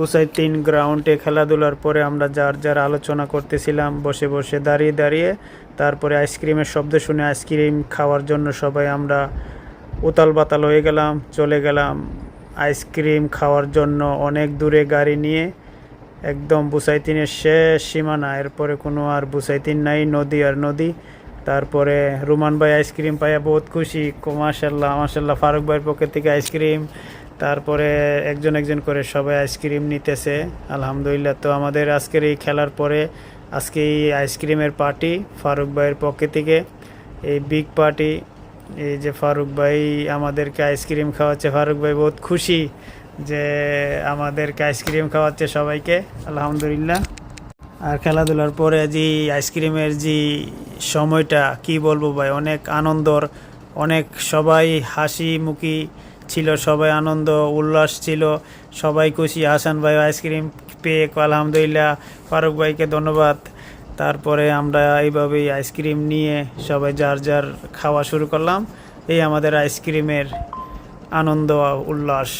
পুসাইতিন গ্রাউন্ডে খেলাধুলার পরে আমরা যার যার আলোচনা করতেছিলাম, বসে বসে দাঁড়িয়ে দাঁড়িয়ে তারপরে আইসক্রিমের শব্দ শুনে আইসক্রিম খাওয়ার জন্য সবাই আমরা উতাল বাতাল হয়ে গেলাম, চলে গেলাম। আইসক্রিম খাওয়ার জন্য অনেক দূরে গাড়ি নিয়ে একদম বুসাইতিনের শেষ সীমানা, এরপরে কোনো আর বুসাইতিন নাই, নদী আর নদী। তারপরে রুমান ভাই আইসক্রিম পাইয়া বহুত খুশি মাসাল্লাহ মাসাল্লাহ ফারুক ভাইয়ের পক্ষ থেকে আইসক্রিম। তারপরে একজন একজন করে সবাই আইসক্রিম নিতেছে। আলহামদুলিল্লাহ, তো আমাদের আজকের এই খেলার পরে আজকে এই আইসক্রিমের পার্টি ফারুক ভাইয়ের পক্ষ থেকে। এই বিগ পার্টি এই যে ফারুক ভাই আমাদেরকে আইসক্রিম খাওয়াচ্ছে, ফারুক ভাই বহুত খুশি যে আমাদেরকে আইসক্রিম খাওয়াচ্ছে সবাইকে, আলহামদুলিল্লাহ। আর খেলাধুলার পরে যে আইসক্রিমের যে সময়টা, কি বলব ভাই, অনেক আনন্দর, অনেক সবাই হাসি মুখী ছিল, সবাই আনন্দ, উল্লাস ছিল। সবাই খুশি। হাসান ভাই আইসক্রিম পেয়ে আলহামদুলিল্লাহ। ফারুক ভাইকে ধন্যবাদ। তারপরে আমরা এইভাবেই আইসক্রিম নিয়ে সবাই যার যার খাওয়া শুরু করলাম। এই আমাদের আইসক্রিমের আনন্দ উল্লাস।